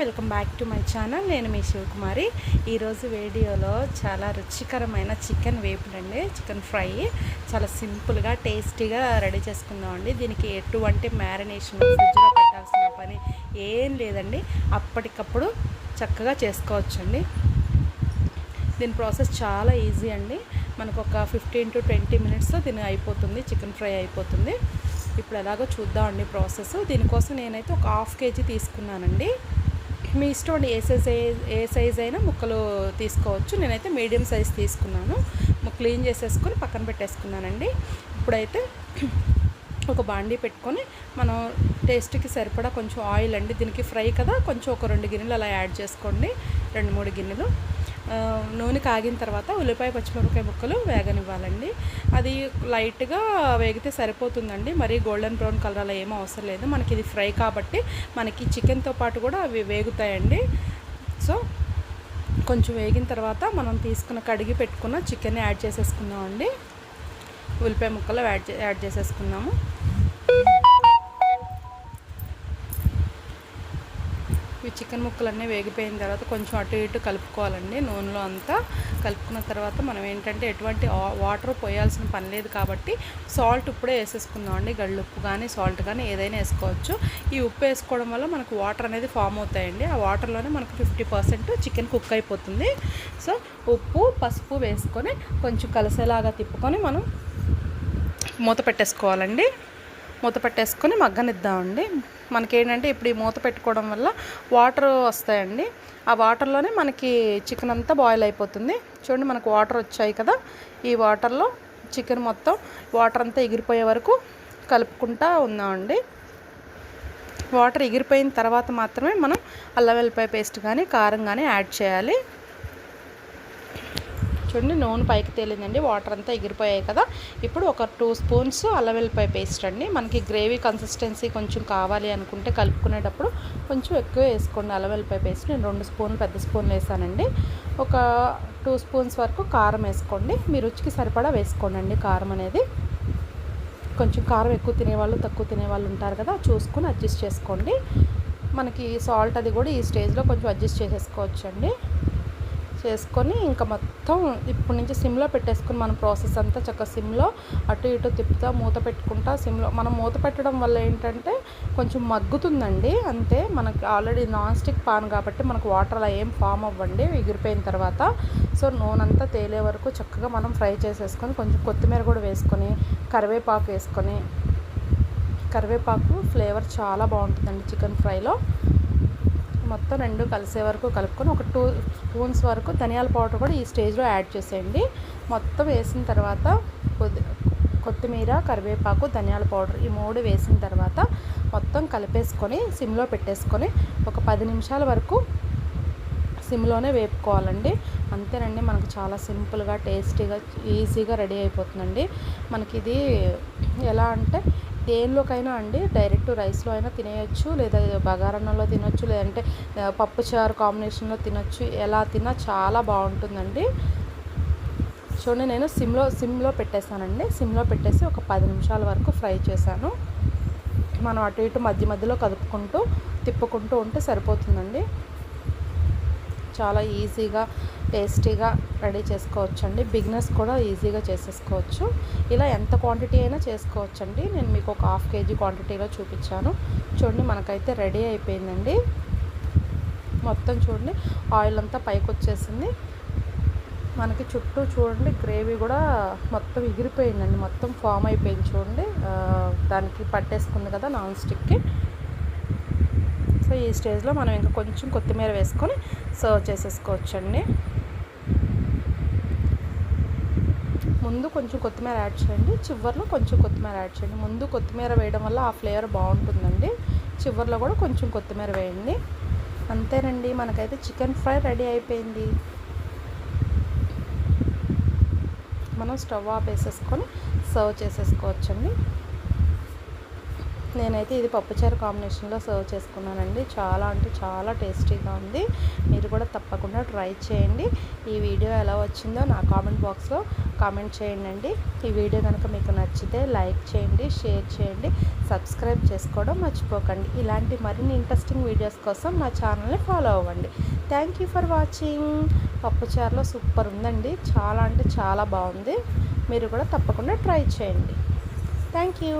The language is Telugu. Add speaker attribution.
Speaker 1: Welcome back to my channel. నేను మీ శివకుమారి. ఈరోజు వీడియోలో చాలా రుచికరమైన చికెన్ వేపుడండి చికెన్ ఫ్రై. చాలా సింపుల్గా టేస్టీగా రెడీ చేసుకుందామండి దీనికి ఎటువంటి మ్యారినేషన్ ఫ్రిడ్జ్లో పెట్టాల్సిన పని ఏం లేదండి. అప్పటికప్పుడు చక్కగా చేసుకోవచ్చండి. దీని ప్రాసెస్ చాలా ఈజీ అండి. మనకు ఒక ఫిఫ్టీన్ టు ట్వంటీ మినిట్స్ దీని అయిపోతుంది చికెన్ ఫ్రై అయిపోతుంది. ఇప్పుడు ఎలాగో చూద్దామండి ప్రాసెస్. దీనికోసం నేనైతే ఒక హాఫ్ కేజీ తీసుకున్నానండి. మీ ఇష్టం అండి ఏ సైజ్ ఏ సైజ్ అయినా ముక్కలు తీసుకోవచ్చు. నేనైతే మీడియం సైజ్ తీసుకున్నాను. క్లీన్ చేసేసుకొని పక్కన పెట్టేసుకున్నానండి. ఇప్పుడైతే ఒక బాండీ పెట్టుకొని మనం టేస్ట్కి సరిపడా కొంచెం ఆయిల్ అండి. దీనికి ఫ్రై కదా కొంచెం ఒక రెండు గిన్నెలు అలా యాడ్ చేసుకోండి. రెండు మూడు గిన్నెలు. నూనె కాగిన తర్వాత ఉల్లిపాయ పచ్చిమిరపకాయ ముక్కలు వేగనివ్వాలండి. అది లైట్గా వేగితే సరిపోతుందండి. మరి గోల్డెన్ బ్రౌన్ కలర్ అలా ఏమీ అవసరం లేదు. మనకి ఇది ఫ్రై కాబట్టి మనకి చికెన్తో పాటు కూడా అవి వేగుతాయండి. సో కొంచెం వేగిన తర్వాత మనం తీసుకున్న కడిగి పెట్టుకున్న చికెన్ యాడ్ చేసేసుకుందామండి. ఉల్లిపాయ ముక్కలు యాడ్ యాడ్ చేసేసుకున్నాము. ఈ చికెన్ ముక్కలన్నీ వేగిపోయిన తర్వాత కొంచెం అటు ఇటు కలుపుకోవాలండి నూనెలో అంతా కలుపుకున్న తర్వాత మనం ఏంటంటే ఎటువంటి వాటర్ పోయాల్సిన పని లేదు కాబట్టి సాల్ట్ ఇప్పుడే వేసేసుకుందామండి గళ్ళు ఉప్పు కానీ సాల్ట్ కానీ ఏదైనా వేసుకోవచ్చు. ఈ ఉప్పు వేసుకోవడం వల్ల మనకు వాటర్ అనేది ఫామ్ అవుతాయండి. ఆ వాటర్లోనే మనకు ఫిఫ్టీ పర్సెంట్ చికెన్ కుక్ అయిపోతుంది. సో ఉప్పు పసుపు వేసుకొని కొంచెం కలిసేలాగా తిప్పుకొని మనం మూత పెట్టేసుకోవాలండి. మూత పెట్టేసుకొని మగ్గనిద్దామండి. మనకేంటంటే ఇప్పుడు ఈ మూత పెట్టుకోవడం వల్ల వాటర్ వస్తాయండి. ఆ వాటర్లోనే మనకి చికెన్ అంతా బాయిల్ అయిపోతుంది. చూడండి మనకు వాటర్ వచ్చాయి కదా. ఈ వాటర్లో చికెన్ మొత్తం వాటర్ అంతా ఎగిరిపోయే వరకు కలుపుకుంటా ఉందామండి వాటర్ ఎగిరిపోయిన తర్వాత మాత్రమే మనం అల్లం వెల్లిపాయ పేస్ట్ కానీ కారం కానీ యాడ్ చేయాలి. చూడండి నూనె పైకి తేలిందండి వాటర్ అంతా ఎగిరిపోయాయి కదా. ఇప్పుడు ఒక టూ స్పూన్స్ అల్లం వెల్లిపాయ పేస్ట్ అండి. మనకి గ్రేవీ కన్సిస్టెన్సీ కొంచెం కావాలి అనుకుంటే కలుపుకునేటప్పుడు కొంచెం ఎక్కువ వేసుకోండి అల్లం వెల్లిపాయ పేస్ట్ నేను రెండు స్పూన్లు పెద్ద స్పూన్లు వేసానండి. ఒక టూ స్పూన్స్ వరకు కారం వేసుకోండి. మీ రుచికి సరిపడా వేసుకోండి అండి కారం అనేది. కొంచెం కారం ఎక్కువ తినేవాళ్ళు తక్కువ తినేవాళ్ళు ఉంటారు కదా చూసుకొని అడ్జస్ట్ చేసుకోండి. మనకి సాల్ట్ అది కూడా ఈ స్టేజ్లో కొంచెం అడ్జస్ట్ చేసేసుకోవచ్చండి. చేసుకొని ఇంకా మొత్తం ఇప్పటి నుంచి సిమ్లో పెట్టేసుకుని మన ప్రాసెస్ అంతా చక్కగా సిమ్లో అటు ఇటు తిప్పుతా మూత పెట్టుకుంటా సిమ్లో మనం మూత పెట్టడం వల్ల ఏంటంటే కొంచెం మగ్గుతుందండి. అంతే మనకి ఆల్రెడీ నాన్ స్టిక్ పాన్ కాబట్టి మనకు వాటర్ అలా ఏం ఫామ్ అవ్వండి ఎగిరిపోయిన తర్వాత. సో నూనె అంతా తేలే వరకు చక్కగా మనం ఫ్రై చేసేసుకొని కొంచెం కొత్తిమీర కూడా వేసుకొని కరివేపాకు వేసుకొని కరివేపాకు ఫ్లేవర్ చాలా బాగుంటుందండి చికెన్ ఫ్రైలో. మొత్తం రెండు కలిసే వరకు కలుపుకొని ఒక టూ స్పూన్స్ వరకు ధనియాల పౌడర్ కూడా ఈ స్టేజ్లో యాడ్ చేసేయండి. మొత్తం వేసిన తర్వాత కొత్తిమీర కరివేపాకు ధనియాల పౌడర్ ఈ మూడు వేసిన తర్వాత మొత్తం కలిపేసుకొని సిమ్లో పెట్టేసుకొని ఒక పది నిమిషాల వరకు సిమ్లోనే వేపుకోవాలండి. అంతేనండి మనకు చాలా సింపుల్గా టేస్టీగా ఈజీగా రెడీ అయిపోతుందండి. మనకి ఇది ఎలా అంటే దేనిలోకైనా అండి డైరెక్ట్ రైస్లో అయినా తినేయచ్చు లేదా బగారన్నంలో తినొచ్చు లేదంటే పప్పుచారు పప్పు చారు కాంబినేషన్లో తినొచ్చు ఎలా తిన్నా చాలా బాగుంటుందండి. చూడండి నేను సిమ్లో సిమ్లో పెట్టేశానండి. సిమ్లో పెట్టేసి ఒక పది నిమిషాల వరకు ఫ్రై చేశాను. మనం అటు ఇటు మధ్య మధ్యలో కదుపుకుంటూ తిప్పుకుంటూ ఉంటే సరిపోతుందండి. చాలా ఈజీగా టేస్టీగా రెడీ చేసుకోవచ్చు అండి బిగినర్స్ కూడా ఈజీగా చేసేసుకోవచ్చు. ఇలా ఎంత క్వాంటిటీ అయినా చేసుకోవచ్చు అండి నేను మీకు ఒక హాఫ్ కేజీ క్వాంటిటీలో చూపించాను. చూడండి మనకైతే రెడీ అయిపోయిందండి. మొత్తం చూడండి ఆయిల్ అంతా పైకి వచ్చేసింది మనకి చుట్టూ చూడండి గ్రేవీ కూడా మొత్తం ఎగిరిపోయిందండి. మొత్తం ఫామ్ అయిపోయింది చూడండి. దానికి పట్టేసుకుంది కదా నాన్ స్టిక్కి. సో ఈ స్టేజ్లో మనం ఇంకా కొంచెం కొత్తిమీర వేసుకొని సర్వ్ చేసేసుకోవచ్చండి. ముందు కొంచెం కొత్తిమీర యాడ్ చేయండి. చివరిలో కొంచెం కొత్తిమీర యాడ్ చేయండి. ముందు కొత్తిమీర వేయడం వల్ల ఆ ఫ్లేవర్ బాగుంటుందండి. చివరిలో కూడా కొంచెం కొత్తిమీర వేయండి. అంతేనండి. మనకైతే చికెన్ ఫ్రై రెడీ అయిపోయింది. మనం స్టవ్ ఆపేసేసుకొని సర్వ్ చేసేసుకోవచ్చండి. నేనైతే ఇది పప్పుచారు కాంబినేషన్లో సర్వ్ చేసుకున్నానండి. చాలా అంటే చాలా టేస్టీగా ఉంది. మీరు కూడా తప్పకుండా ట్రై చేయండి. ఈ వీడియో ఎలా వచ్చిందో నా కామెంట్ బాక్స్లో కామెంట్ చేయండి ఈ వీడియో కనుక మీకు నచ్చితే లైక్ చేయండి షేర్ చేయండి సబ్స్క్రైబ్ చేసుకోవడం మర్చిపోకండి. ఇలాంటి మరిన్ని ఇంట్రెస్టింగ్ వీడియోస్ కోసం నా ఛానల్ని ఫాలో అవ్వండి. Thank you for watching. పప్పుచారులో super ఉందండి. చాలా అంటే చాలా బాగుంది. మీరు కూడా తప్పకుండా ట్రై చేయండి. Thank you.